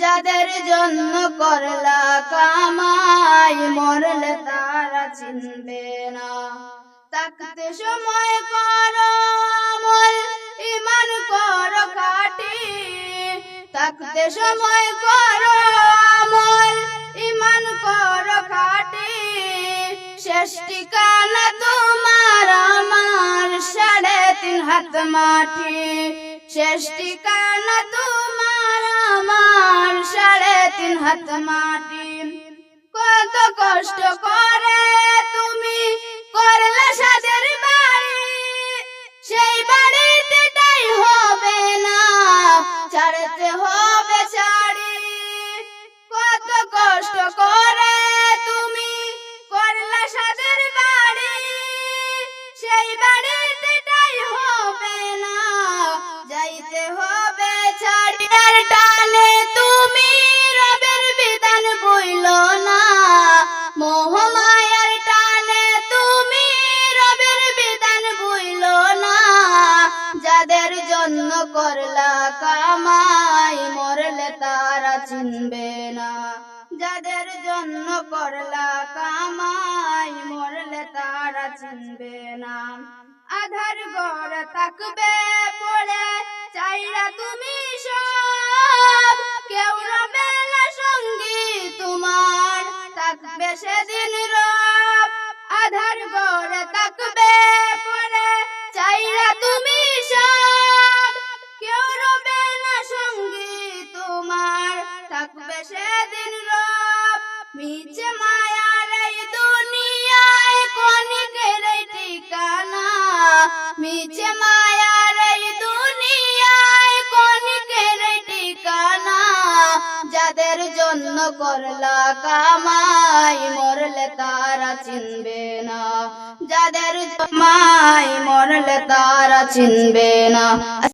যাদের জন্য করলা কামাই, মরলে তারা চিনবে না। তাকতে সময় করো আমল ইমান করো খাটি। তাকতে সময় করো আমল ইমান করো খাটি। শেষ ঠিকানা তোমার আমার সাড়ে তিন হাত মাটি। শেষ ঠিকানা তোমার তিন হাত মাটি কত কষ্ট করে তুমি করলে সাদের বাড়ি। সেই বাড়িতে তাই হবে না, ছাড়তে হবে ছাড়ি কত কষ্ট করে তুমি করলে সাদের বাড়ি। সেই বাড়িতে করলা কামাই, মরলে তারা চিনবে না। যাদের জন্য করলা কামাই, মরলে তারা চিনবে না। আধার গড় থাকবে পড়ে, চাইরা তুমি সব। কেউ রবে সঙ্গী তোমার, থাকবে সেদিন রব। আধার গড় থাকবে মিছে মায়ার ঠিকানা। মিছে মায়ার এই দুনিয়ায় কনিকের এই ঠিকানা। যাদের জন্য করলা কামাই, মরলে তারা চিনবে না। যাদের মাই মরলে তারা চিনবে না।